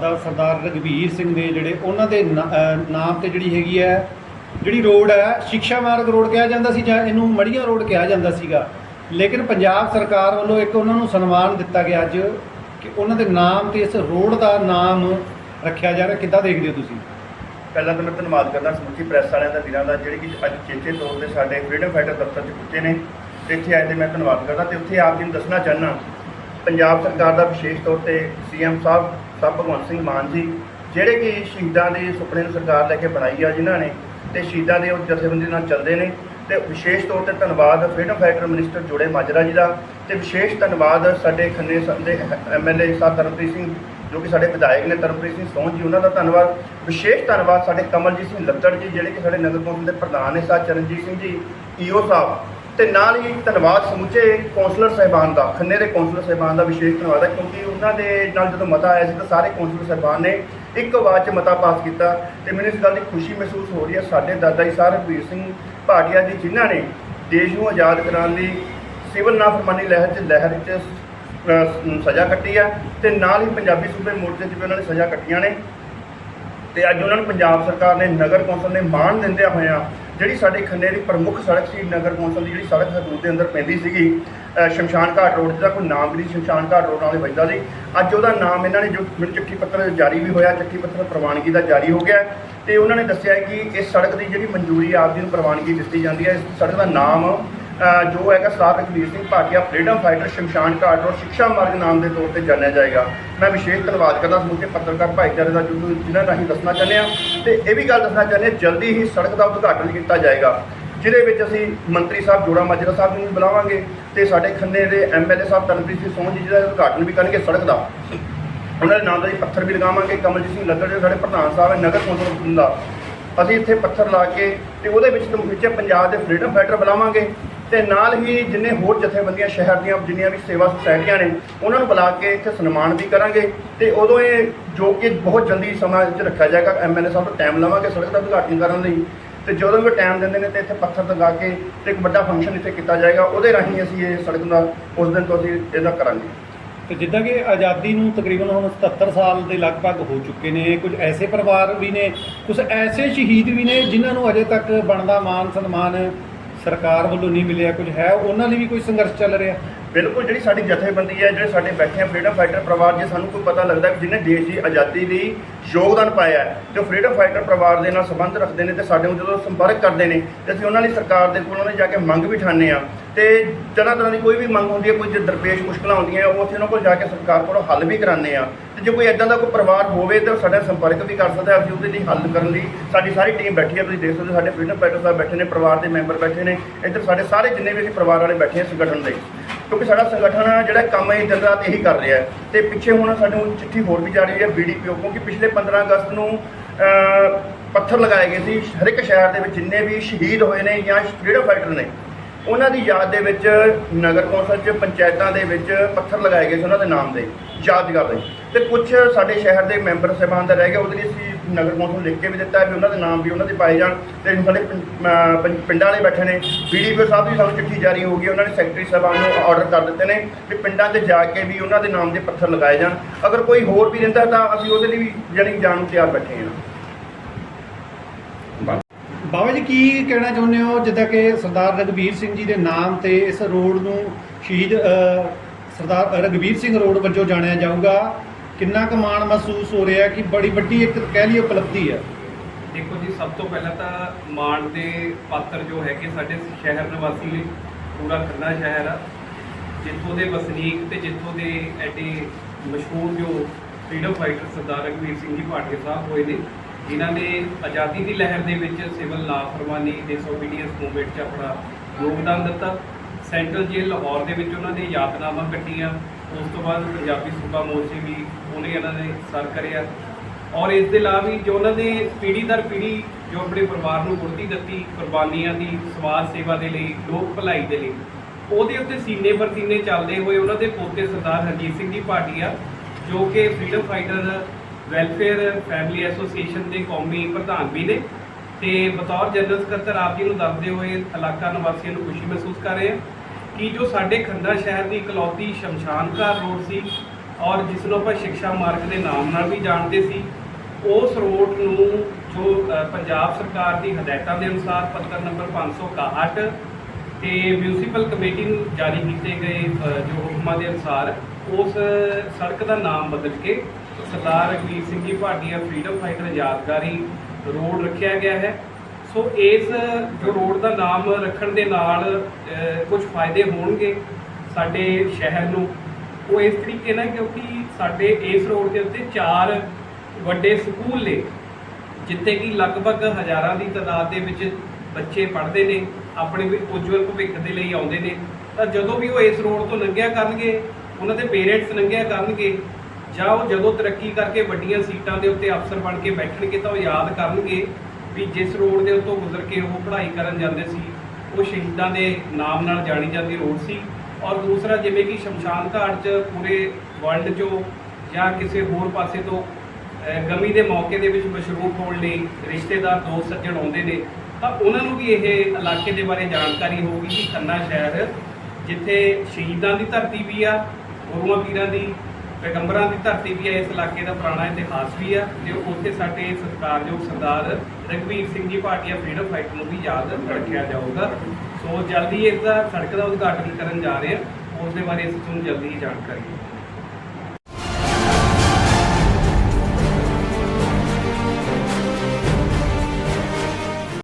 ਦਾਦਾ ਸਰਦਾਰ ਰਗਵੀਰ ਸਿੰਘ ਨੇ ਜਿਹੜੇ ਉਹਨਾਂ ਦੇ ਨਾ- ਨਾਮ ਤੇ ਜਿਹੜੀ ਹੈਗੀ ਹੈ, ਜਿਹੜੀ ਰੋਡ ਹੈ ਸਿੱਖਿਆ ਮਾਰਗ ਰੋਡ ਕਿਹਾ ਜਾਂਦਾ ਸੀ ਜਾਂ ਇਹਨੂੰ ਮੜੀਆਂ ਰੋਡ ਕਿਹਾ ਜਾਂਦਾ ਸੀਗਾ। ਲੇਕਿਨ ਪੰਜਾਬ ਸਰਕਾਰ ਵੱਲੋਂ ਇੱਕ ਉਹਨਾਂ ਨੂੰ ਸਨਮਾਨ ਦਿੱਤਾ ਗਿਆ ਅੱਜ ਕਿ ਉਹਨਾਂ ਦੇ ਨਾਮ ਤੇ ਇਸ ਰੋਡ ਦਾ ਨਾਮ ਰੱਖਿਆ ਜਾ ਰਿਹਾ। ਕਿੱਦਾਂ ਦੇਖਦੇ ਹੋ ਤੁਸੀਂ? ਪਹਿਲਾਂ ਤਾਂ ਮੈਂ ਧੰਨਵਾਦ ਕਰਦਾ ਸਮੁੱਚੀ ਪ੍ਰੈਸ ਵਾਲਿਆਂ ਦਾ ਵੀਰਾਂ ਦਾ, ਜਿਹੜੇ ਕਿ ਅੱਜ ਚੇਚੇ ਤੌਰ ਤੇ ਸਾਡੇ ਫਰੀडम ਫਾਈਟਰ ਦਫ਼ਤਰ 'ਚ ਪੁੱਜੇ ਨੇ। ਤੇ ਇੱਥੇ ਆਏ ਤੇ ਮੈਂ ਧੰਨਵਾਦ ਕਰਦਾ ਤੇ ਉੱਥੇ ਆਪ ਜੀ ਨੂੰ ਦੱਸਣਾ ਚਾਹਨਾ ਪੰਜਾਬ ਸਰਕਾਰ ਦਾ ਵਿਸ਼ੇਸ਼ ਤੌਰ ਤੇ ਸੀਐਮ ਸਾਹਿਬ ਸਾਹਿਬ ਭਗਵੰਤ ਸਿੰਘ ਮਾਨ ਜੀ, ਜਿਹੜੇ ਕਿ ਸ਼ਹੀਦਾਂ ਦੇ ਸੁਪਨੇ ਨੂੰ ਸਰਕਾਰ ਲੈ ਕੇ ਬਣਾਈ ਆ ਜਿਨ੍ਹਾਂ ਨੇ, ਤੇ ਸ਼ਹੀਦਾਂ ਦੇ ਉਹ ਜਥੇਬੰਦੀ ਨਾਲ ਚੱਲਦੇ ਨੇ, ਤੇ ਵਿਸ਼ੇਸ਼ ਤੌਰ ਤੇ ਧੰਨਵਾਦ ਫਰੀडम ਫਾਈਟਰ ਮਿਨਿਸਟਰ ਜੋੜੇ ਮਾਜਰਾ ਜੀ ਦਾ, ਤੇ ਵਿਸ਼ੇਸ਼ ਧੰਨਵਾਦ ਸਾਡੇ ਖੰਨੇ ਸ- ਦੇ ਐਮਐਲਏ ਸਾਹਿਬ ਧਰਮਪ੍ਰੀਤ ਸਿੰਘ, ਜੋ ਕਿ ਸਾਡੇ ਵਿਧਾਇਕ ਨੇ ਧਰਮਪ੍ਰੀਤ ਸਿੰਘ ਸੋਹਣ ਜੀ, ਉਹਨਾਂ ਦਾ ਧੰਨਵਾਦ। ਵਿਸ਼ੇਸ਼ ਧੰਨਵਾਦ ਸਾਡੇ ਕਮਲਜੀਤ ਸਿੰਘ ਲੱਤੜ ਜੀ, ਜਿਹੜੇ ਕਿ ਸਾਡੇ ਨਗਰ ਕੌਂਸਲ ਦੇ ਪ੍ਰਧਾਨ ਨੇ ਸਾਹਿਬ ਚਰਨਜੀਤ ਸਿੰਘ ਜੀ, ਈਓ ਸਾਹਿਬ ਤੇ ਨਾਲ ਹੀ ਧੰਨਵਾਦ ਸਮੁੱਚੇ ਕੌਂਸਲਰ ਸਾਹਿਬਾਨ ਦਾ, ਖੰਨੇ ਦੇ ਕੌਂਸਲਰ ਸਾਹਿਬਾਨ ਦਾ ਵਿਸ਼ੇਸ਼ ਧੰਨਵਾਦ ਹੈ, ਕਿਉਂਕਿ ਉਹਨਾਂ ਦੇ ਨਾਲ ਜਦੋਂ ਮਤਾ ਆਇਆ ਸੀ ਤਾਂ ਸਾਰੇ ਕੌਂਸਲਰ ਸਾਹਿਬਾਨ ਨੇ ਇੱਕ ਆਵਾਜ਼ 'ਚ ਮਤਾ ਪਾਸ ਕੀਤਾ ਤੇ ਮੈਨੂੰ ਇਸ ਗੱਲ ਦੀ ਖੁਸ਼ੀ ਮਹਿਸੂਸ ਹੋ ਰਹੀ ਹੈ। ਸਾਡੇ ਦਾਦਾ ਜੀ ਸਾਹਿਬ ਰਘਬੀਰ ਸਿੰਘ ਭਾਟੀਆ ਜੀ, ਜਿਨ੍ਹਾਂ ਨੇ ਦੇਸ਼ ਨੂੰ ਆਜ਼ਾਦ ਕਰਾਉਣ ਲਈ ਸਿਵਲ ਨਾਫਰਮਾਨੀ ਲਹਿਰ 'ਚ ਲਹਿਰ 'ਚ ਸਜ਼ਾ ਕੱਟੀ ਆ ਤੇ ਨਾਲ ਹੀ ਪੰਜਾਬੀ ਸੂਬੇ ਮੋਰਚੇ 'ਚ ਵੀ ਉਹਨਾਂ ਨੇ ਸਜ਼ਾ ਕੱਟੀਆਂ ਨੇ। ਤੇ ਅੱਜ ਉਹਨਾਂ ਨੂੰ ਪੰਜਾਬ ਸਰਕਾਰ ਨੇ ਨਗਰ ਕੌਂਸਲ ਨੇ ਮਾਣ ਦਿੰਦਿਆਂ ਹੋਇਆਂ ਜਿਹੜੀ ਸਾਡੇ ਖੰਨੇ ਦੀ ਪ੍ਰਮੁੱਖ ਸੜਕ ਸੀ ਨਗਰ ਕੌਂਸਲ ਦੀ, ਜਿਹੜੀ ਸੜਕ ਹਦੂਦ ਦੇ ਅੰਦਰ ਪੈਂਦੀ ਸੀਗੀ ਸ਼ਮਸ਼ਾਨ ਘਾਟ ਰੋਡ ਜਿਹਦਾ ਕੋਈ ਨਾਮ ਵੀ ਨਹੀਂ ਸ਼ਮਸ਼ਾਨ ਘਾਟ ਰੋਡ ਨਾਲੇ ਵੱਜਦਾ ਸੀ। ਅੱਜ ਉਹਦਾ ਨਾਮ ਇਹਨਾਂ ਨੇ ਜੋ ਮੈਨੂੰ ਚਿੱਠੀ ਪੱਤਰ ਜਾਰੀ ਵੀ ਹੋਇਆ ਚਿੱਠੀ ਪੱਤਰ ਪ੍ਰਵਾਨਗੀ ਦਾ ਜਾਰੀ ਹੋ ਗਿਆ। ਤੇ ਉਹਨਾਂ ਨੇ ਦੱਸਿਆ ਕਿ ਇਸ ਸੜਕ ਦੀ ਜਿਹੜੀ ਮਨਜ਼ੂਰੀ ਆਪ ਜੀ ਨੂੰ ਪ੍ਰਵਾਨਗੀ ਦਿੱਤੀ ਜਾਂਦੀ ਹੈ, ਇਸ ਸੜਕ ਦਾ ਨਾਮ ਜੋ ਹੈਗਾ ਸਰਦਾਰ ਰਜਵੀਰ ਸਿੰਘ ਭਾਟੀਆ ਫਰੀडम ਫਾਈਟਰ ਸ਼ਮਸ਼ਾਨ ਘਾਟ ਔਰ ਸਿੱਖਿਆ ਮਾਰਗ ਨਾਮ ਦੇ ਤੌਰ ਤੇ ਜਾਣਿਆ ਜਾਏਗਾ। ਮੈਂ ਵਿਸ਼ੇਸ਼ ਧੰਨਵਾਦ ਕਰਦਾ ਸਮੁੱਚੇ ਪੱਤਰਕਾਰ ਭਾਈਚਾਰੇ ਦਾ ਜਿਨ੍ਹਾਂ ਰਾਹੀਂ ਦੱਸਣਾ ਚਾਹੁੰਦੇ ਆ ਤੇ ਇਹ ਵੀ ਗੱਲ ਦੱਸਣਾ ਚਾਹੁੰਦੇ ਜਲਦੀ ਹੀ ਸੜਕ ਦਾ ਉਦਘਾਟਨ ਕੀਤਾ ਜਾਏਗਾ। ਜਿਹਦੇ ਵਿੱਚ ਅਸੀਂ ਮੰਤਰੀ ਸਾਹਿਬ ਜੋੜਾ ਮਾਜਰਾ ਸਾਹਿਬ ਨੂੰ ਬੁਲਾਵਾਂਗੇ ਤੇ ਸਾਡੇ ਖੰਨੇ ਦੇ ਐਮਐਲਏ ਸਾਹਿਬ ਤਰਨਪ੍ਰੀਤ ਸਿੰਘ ਸੋਹਣ ਜੀ ਦਾ ਉਦਘਾਟਨ ਵੀ ਕਰਨਗੇ ਸੜਕ ਦਾ। ਉਹਨਾਂ ਦੇ ਨਾਮ ਦਾ ਹੀ ਪੱਥਰ ਵੀ ਲਗਾਵਾਂਗੇ। ਕਮਲਜੀਤ ਸਿੰਘ ਲੱਦੜ ਜੋ ਸਾਡੇ ਪ੍ਰਧਾਨ ਸਾਹਿਬ ਹੈ, ਨਗਰ ਕੌਂਸਲ ਦਾ। ਅਸੀਂ ਇੱਥੇ ਪੱਥਰ ਲਾ ਕੇ ਤੇ ਉਹਦੇ ਵਿੱਚ ਤੁਮ ਵਿੱਚ ਪੰਜਾਬ ਦੇ ਫਰੀडम ਫਾਈਟਰ ਬੁਲਾਵਾਂਗੇ। ਤੇ ਨਾਲ ਹੀ ਜਿੰਨੇ ਹੋਰ ਜਥੇਬੰਦੀਆਂ, ਸ਼ਹਿਰ ਦੀਆਂ ਜਿੰਨੀਆਂ ਵੀ ਸੇਵਾ ਸੁਸਾਇਟੀਆਂ ਨੇ, ਉਹਨਾਂ ਨੂੰ ਬੁਲਾ ਕੇ ਇੱਥੇ ਸਨਮਾਨ ਵੀ ਕਰਾਂਗੇ ਤੇ ਉਦੋਂ ਇਹ ਜੋ ਕਿ ਬਹੁਤ ਜਲਦੀ ਸਮਾਂ ਵਿੱਚ ਰੱਖਿਆ ਜਾਏਗਾ। ਐਮਐਲਏ ਸਾਹਿਬ ਤੋਂ ਟਾਈਮ ਲਵਾਂਗੇ, ਸੜਕ ਦਾ ਉਦਘਾਟਨ ਕਰਨ ਲਈ। ਤੇ ਜਦੋਂ ਵੀ ਟਾਈਮ ਦਿੰਦੇ ਨੇ ਤੇ ਇੱਥੇ ਪੱਥਰ ਲਗਾ ਕੇ ਤੇ ਇੱਕ ਵੱਡਾ ਫੰਕਸ਼ਨ ਇੱਥੇ ਕੀਤਾ ਜਾਏਗਾ। ਉਹਦੇ ਰਾਹੀਂ ਅਸੀਂ ਇਹ ਸੜਕ ਦਾ, ਉਸ ਦਿਨ ਤੋਂ ਅਸੀਂ ਇਹਦਾ ਕਰਾਂਗੇ। ਤੇ ਜਿੱਦਾਂ ਕਿ ਆਜ਼ਾਦੀ ਨੂੰ ਤਕਰੀਬਨ ਹੁਣ 77 ਸਾਲ ਦੇ ਲਗਭਗ ਹੋ ਚੁੱਕੇ ਨੇ, ਕੁਝ ਐਸੇ ਪਰਿਵਾਰ ਵੀ ਨੇ, ਕੁਝ ਐਸੇ ਸ਼ਹੀਦ ਵੀ ਨੇ, ਜਿਨ੍ਹਾਂ ਨੂੰ ਅਜੇ ਤੱਕ ਬਣਦਾ ਮਾਨ ਸਨਮਾਨ ਸਰਕਾਰ ਵੱਲੋਂ ਨਹੀਂ ਮਿਲਿਆ ਕੁਝ ਹੈ, ਉਹਨਾਂ ਲਈ ਵੀ ਕੋਈ ਸੰਘਰਸ਼ ਚੱਲ ਰਿਹਾ? ਬਿਲਕੁਲ, ਜਿਹੜੀ ਸਾਡੀ ਜਥੇਬੰਦੀ ਹੈ, ਜਿਹੜੇ ਸਾਡੇ ਬੈਠੇ ਆ ਫਰੀडम ਫਾਈਟਰ ਪਰਿਵਾਰ ਜੇ, ਸਾਨੂੰ ਕੋਈ ਪਤਾ ਲੱਗਦਾ ਕਿ ਜਿਹਨੇ ਦੇਸ਼ ਦੀ ਆਜ਼ਾਦੀ ਲਈ ਯੋਗਦਾਨ ਪਾਇਆ ਜੋ ਫਰੀडम ਫਾਈਟਰ ਪਰਿਵਾਰ ਦੇ ਨਾਲ ਸੰਬੰਧ ਰੱਖਦੇ ਨੇ ਤੇ ਸਾਡੇ ਨੂੰ ਜਦੋਂ ਸੰਪਰਕ ਕਰਦੇ ਨੇ, ਤੇ ਅਸੀਂ ਉਹਨਾਂ ਲਈ ਸਰਕਾਰ ਦੇ ਕੋਲ ਉਹਨਾਂ ਨੇ ਜਾ ਕੇ ਮੰਗ ਵੀ ਠਾਣੇ ਆ ਤੇ ਤਰ੍ਹਾਂ ਤਰ੍ਹਾਂ ਦੀ ਕੋਈ ਵੀ ਮੰਗ ਹੁੰਦੀ ਹੈ, ਕੋਈ ਜੇ ਦਰਪੇਸ਼ ਮੁਸ਼ਕਲਾਂ ਹੁੰਦੀਆਂ ਉਹ ਉੱਥੇ ਉਹਨਾਂ ਕੋਲ ਜਾ ਕੇ ਸਰਕਾਰ ਕੋਲ ਹੱਲ ਵੀ ਕਰਾਉਂਦੇ ਆ ਤੇ ਜੇ ਕੋਈ ਐਦਾਂ ਦਾ ਕੋਈ ਪਰਿਵਾਰ ਹੋਵੇ ਤਾਂ ਸਾਡਾ ਸੰਪਰਕ ਵੀ ਕਰ ਸਕਦਾ ਅਸੀਂ ਉਹਦੇ ਲਈ ਹੱਲ ਕਰਨ ਲਈ ਸਾਡੀ ਸਾਰੀ ਟੀਮ ਬੈਠੀ ਹੈ, ਤੁਸੀਂ ਦੇਖ ਸਕਦੇ ਹੋ, ਸਾਡੇ ਫਰੀਡਮ ਫਾਈਟਰ ਸਾਹਿਬ ਬੈਠੇ ਨੇ, ਪਰਿਵਾਰ ਦੇ ਮੈਂਬਰ ਬੈਠੇ ਨੇ, ਇੱਧਰ ਸਾਡੇ ਸਾਰੇ ਜਿੰਨੇ ਵੀ ਅਸੀਂ ਪਰਿਵਾਰ ਵਾਲੇ ਬੈਠੇ ਹਾਂ ਸੰਗਠਨ ਦੇ। ਕਿਉਂਕਿ ਸਾਡਾ ਸੰਗਠਨ ਜਿਹੜਾ ਕੰਮ ਇਹ ਦਿਨ ਰਾਤ ਇਹੀ ਕਰ ਰਿਹਾ ਹੈ। ਤੇ ਪਿੱਛੇ ਹੁਣ ਸਾਨੂੰ ਚਿੱਠੀ ਹੋਰ ਵੀ ਜਾ ਰਹੀ ਹੈ ਬੀਡੀਪੀਓ ਕਿਉਂਕਿ ਪਿਛਲੇ 15 ਅਗਸਤ ਨੂੰ ਪੱਥਰ ਲਗਾਏ ਗਏ ਸੀ, ਹਰ ਇੱਕ ਸ਼ਹਿਰ ਦੇ ਵਿੱਚ ਜਿੰਨੇ ਵੀ ਸ਼ਹੀਦ ਹੋਏ ਨੇ ਜਾਂ ਫਰੀਡਮ ਫਾਈਟਰ ਨੇ ਉਹਨਾਂ ਦੀ ਯਾਦ ਦੇ ਵਿੱਚ ਨਗਰ ਕੌਂਸਲ 'ਚ ਪੰਚਾਇਤਾਂ ਦੇ ਵਿੱਚ ਪੱਥਰ ਲਗਾਏ ਗਏ ਸੀ ਉਹਨਾਂ ਦੇ ਨਾਮ ਦੇ, ਯਾਦਗਾਰ ਦੇ। ਤੇ ਕੁਝ ਸਾਡੇ ਸ਼ਹਿਰ ਦੇ ਮੈਂਬਰ ਸਾਹਿਬਾਨ ਦਾ ਰਹਿ ਗਿਆ ਉਹਦੇ ਲਈ ਅਸੀਂ ਨਗਰ ਕੌਂਸਲ ਲਿਖ ਕੇ ਵੀ ਦਿੱਤਾ ਹੈ ਵੀ ਉਹਨਾਂ ਦੇ ਨਾਮ ਵੀ ਉਹਨਾਂ ਦੇ ਪਾਏ ਜਾਣ। ਤੇ ਸਾਡੇ ਪਿੰ- ਪਿੰਡਾਂ ਵਾਲੇ ਬੈਠੇ ਨੇ। ਬੀਡੀਪੀਓ ਸਾਹਿਬ ਦੀ ਸਾਨੂੰ ਚਿੱਠੀ ਜਾਰੀ ਹੋ ਗਈ, ਉਹਨਾਂ ਨੇ ਸੈਕਟਰੀ ਸਾਹਿਬਾਨ ਨੂੰ ਆਰਡਰ ਕਰ ਦਿੱਤੇ ਨੇ ਵੀ ਪਿੰਡਾਂ 'ਚ ਜਾ ਕੇ ਵੀ ਉਹਨਾਂ ਦੇ ਨਾਮ ਦੇ ਪੱਥਰ ਲਗਾਏ ਜਾਣ। ਅਗਰ ਕੋਈ ਹੋਰ ਵੀ ਰਹਿੰਦਾ ਤਾਂ ਅਸੀਂ ਉਹਦੇ ਲਈ ਵੀ ਜਾਣੀ ਜਾਣ ਨੂੰ ਤਿਆਰ ਬੈਠੇ ਹਾਂ। ਬਾਬਾ ਜੀ, ਕੀ ਕਹਿਣਾ ਚਾਹੁੰਦੇ ਹੋ? ਜਿੱਦਾਂ ਕਿ ਸਰਦਾਰ ਰਘਬੀਰ ਸਿੰਘ ਜੀ ਦੇ ਨਾਮ ਤੇ ਇਸ ਰੋਡ ਨੂੰ ਸ਼ਹੀਦ ਸਰਦਾਰ ਰਘਬੀਰ ਸਿੰਘ ਰੋਡ ਵਜੋਂ ਜਾਣਿਆ ਜਾਊਗਾ। ਕਿੰਨਾ ਕੁ ਮਾਣ ਮਹਿਸੂਸ ਹੋ ਰਿਹਾ ਕਿ ਬੜੀ ਵੱਡੀ ਇੱਕ ਕਹਿ ਲਈ ਉਪਲਬਧੀ ਹੈ? ਦੇਖੋ ਜੀ, ਸਭ ਤੋਂ ਪਹਿਲਾਂ ਤਾਂ ਮਾਣ ਦੇ ਪਾਤਰ ਜੋ ਹੈਗੇ ਸਾਡੇ ਸ਼ਹਿਰ ਨਿਵਾਸੀ ਲਈ ਪੂਰਾ ਖੰਨਾ ਸ਼ਹਿਰ ਆ। ਜਿੱਥੋਂ ਦੇ ਵਸਨੀਕ ਤੇ ਜਿੱਥੋਂ ਦੇ ਐਡੇ ਮਸ਼ਹੂਰ ਜੋ ਫਰੀडम ਫਾਈਟਰ ਸਰਦਾਰ ਰਘਵੀਰ ਸਿੰਘ ਜੀ ਭਾਟੀਆ ਸਾਹਿਬ ਹੋਏ ਨੇ ਜਿਨ੍ਹਾਂ ਨੇ ਆਜ਼ਾਦੀ ਦੀ ਲਹਿਰ ਦੇ ਵਿੱਚ ਸਿਵਲ ਲਾਫਰਮਾਨੀ ਡਿਸਓਬੀਡੀਐਂਸ ਮੂਵਮੈਂਟ 'ਚ ਆਪਣਾ ਯੋਗਦਾਨ ਦਿੱਤਾ। ਸੈਂਟਰਲ ਜੇਲ੍ਹ ਲਾਹੌਰ ਦੇ ਵਿੱਚ ਉਹਨਾਂ ਨੇ ਯਾਤਨਾਵਾਂ ਕੱਟੀਆਂ। ਉਸ ਤੋਂ ਬਾਅਦ ਪੰਜਾਬੀ ਸੂਬਾ ਮੋਰਚੇ ਵੀ ਉਹਨੇ ਇਹਨਾਂ ਨੇ ਸਰ ਕਰਿਆ। ਔਰ ਇਸ ਦੇ ਇਲਾਵਾ ਵੀ ਜੋ ਉਹਨਾਂ ਨੇ ਪੀੜ੍ਹੀ ਦਰ ਪੀੜ੍ਹੀ ਜੋ ਆਪਣੇ ਪਰਿਵਾਰ ਨੂੰ ਗੁਰਤੀ ਦਿੱਤੀ, ਕੁਰਬਾਨੀਆਂ ਦੀ, ਸਮਾਜ ਸੇਵਾ ਦੇ ਲਈ, ਲੋਕ ਭਲਾਈ ਦੇ ਲਈ, ਉਹਦੇ ਉੱਤੇ ਸੀਨੇ ਪਰ ਸੀਨੇ ਚੱਲਦੇ ਹੋਏ ਉਹਨਾਂ ਦੇ ਪੋਤੇ ਸਰਦਾਰ ਹਰਜੀਤ ਸਿੰਘ ਜੀ ਭਾਟੀਆ ਜੋ ਕਿ freedom fighter welfare family association ਦੇ ਕੌਮੀ ਪ੍ਰਧਾਨ ਵੀ ਨੇ ਤੇ ਬਤੌਰ ਜਨਰਲ ਸਕੱਤਰ ਆਪ ਜੀ ਨੂੰ ਦੱਸਦੇ ਹੋਏ ਇਲਾਕਾ ਨਿਵਾਸੀਆਂ ਨੂੰ ਖੁਸ਼ੀ ਮਹਿਸੂਸ ਕਰ ਰਹੇ ਹਾਂ ਕਿ ਜੋ ਸਾਡੇ ਖੰਨਾ ਸ਼ਹਿਰ ਦੀ ਇਕਲੌਤੀ ਸ਼ਮਸ਼ਾਨ ਘਾਟ ਰੋਡ ਸੀ ਔਰ ਜਿਸ ਨੂੰ ਆਪਾਂ ਸਿੱਖਿਆ ਮਾਰਗ ਦੇ ਨਾਮ ਨਾਲ ਵੀ ਜਾਣਦੇ ਸੀ, ਉਸ ਰੋਡ ਨੂੰ ਜੋ ਪੰਜਾਬ ਸਰਕਾਰ ਦੀ ਹਦਾਇਤਾਂ ਦੇ ਅਨੁਸਾਰ ਪੱਤਰ ਨੰਬਰ 561 ਤੇ ਮਿਊਨਿਸਪਲ ਕਮੇਟੀ ਨੂੰ ਜਾਰੀ ਕੀਤੇ ਗਏ ਜੋ ਹੁਕਮਾਂ ਦੇ ਅਨੁਸਾਰ ਉਸ ਸੜਕ ਦਾ ਨਾਮ ਬਦਲ ਕੇ ਸਰਦਾਰ ਰਘਵੀਰ ਸਿੰਘ ਜੀ ਭਾਟੀਆ ਫਰੀडम ਫਾਈਟਰ ਯਾਦਗਾਰੀ ਰੋਡ ਰੱਖਿਆ ਗਿਆ ਹੈ। ਸੋ ਇਸ ਜੋ ਰੋਡ ਦਾ ਨਾਮ ਰੱਖਣ ਦੇ ਨਾਲ ਕੁਝ ਫਾਇਦੇ ਹੋਣਗੇ ਸਾਡੇ ਸ਼ਹਿਰ ਨੂੰ। ਉਹ ਇਸ ਤਰੀਕੇ ਨਾਲ ਕਿਉਂਕਿ ਸਾਡੇ ਇਸ ਰੋਡ ਦੇ ਉੱਤੇ ਚਾਰ ਵੱਡੇ ਸਕੂਲ ਨੇ, ਜਿੱਥੇ ਕਿ ਲਗਭਗ ਹਜ਼ਾਰਾਂ ਦੀ ਤਾਦਾਦ ਦੇ ਵਿੱਚ ਬੱਚੇ ਪੜ੍ਹਦੇ ਨੇ, ਆਪਣੇ ਵੀ ਉਜਵਲ ਭਵਿੱਖ ਦੇ ਲਈ ਆਉਂਦੇ ਨੇ। ਤਾਂ ਜਦੋਂ ਵੀ ਉਹ ਇਸ ਰੋਡ ਤੋਂ ਲੰਘਿਆ ਕਰਨਗੇ, ਉਹਨਾਂ ਦੇ ਪੇਰੈਂਟਸ ਲੰਘਿਆ ਕਰਨਗੇ ਜਾਂ ਉਹ ਜਦੋਂ ਤਰੱਕੀ ਕਰਕੇ ਵੱਡੀਆਂ ਸੀਟਾਂ ਦੇ ਉੱਤੇ ਅਫਸਰ ਬਣ ਕੇ ਬੈਠਣਗੇ ਤਾਂ ਉਹ ਯਾਦ ਕਰਨਗੇ ਵੀ ਜਿਸ ਰੋਡ ਦੇ ਉੱਤੋਂ ਗੁਜ਼ਰ ਕੇ ਉਹ ਪੜ੍ਹਾਈ ਕਰਨ ਜਾਂਦੇ ਸੀ, ਉਹ ਸ਼ਹੀਦਾਂ ਦੇ ਨਾਮ ਨਾਲ ਜਾਣੀ ਜਾਂਦੀ ਰੋਡ ਸੀ। ਔਰ ਦੂਸਰਾ ਜਿਵੇਂ ਕਿ ਸ਼ਮਸ਼ਾਨ ਘਾਟ 'ਚ ਪੂਰੇ ਵਰਲਡ 'ਚੋਂ ਜਾਂ ਕਿਸੇ ਹੋਰ ਪਾਸੇ ਤੋਂ ਗਮੀ ਦੇ ਮੌਕੇ ਦੇ ਵਿੱਚ ਮਸ਼ਰੂਬ ਹੋਣ ਲਈ ਰਿਸ਼ਤੇਦਾਰ ਦੋਸਤ ਸੱਜਣ ਆਉਂਦੇ ਨੇ, ਤਾਂ ਉਹਨਾਂ ਨੂੰ ਵੀ ਇਹ ਇਲਾਕੇ ਦੇ ਬਾਰੇ ਜਾਣਕਾਰੀ ਹੋਊਗੀ ਕਿ ਖੰਨਾ ਸ਼ਹਿਰ ਜਿੱਥੇ ਸ਼ਹੀਦਾਂ ਦੀ ਧਰਤੀ ਵੀ ਆ, ਗੁਰੂਆਂ ਪੀਰਾਂ ਦੀ ਪੈਗੰਬਰਾਂ ਦੀ ਧਰਤੀ ਵੀ ਆ ਇਸ ਇਲਾਕੇ ਦਾ ਪੁਰਾਣਾ ਇਤਿਹਾਸ ਵੀ ਆ ਤੇ ਉੱਥੇ ਸਾਡੇ ਸਤਿਕਾਰਯੋਗ ਸਰਦਾਰ ਰਘਵੀਰ ਸਿੰਘ ਜੀ ਭਾਟੀਆ ਫਰੀडम ਫਾਈਟਰ ਨੂੰ ਵੀ ਯਾਦ ਰੱਖਿਆ ਜਾਊਗਾ। ਸੋ ਜਲਦੀ ਇਸ ਦਾ ਸੜਕ ਦਾ ਉਦਘਾਟਨ ਕਰਨ ਜਾ ਰਹੇ ਹਾਂ। ਉਸ ਦੇ ਬਾਰੇ ਅਸੀਂ ਤੁਹਾਨੂੰ ਜਲਦੀ ਹੀ ਜਾਣਕਾਰੀ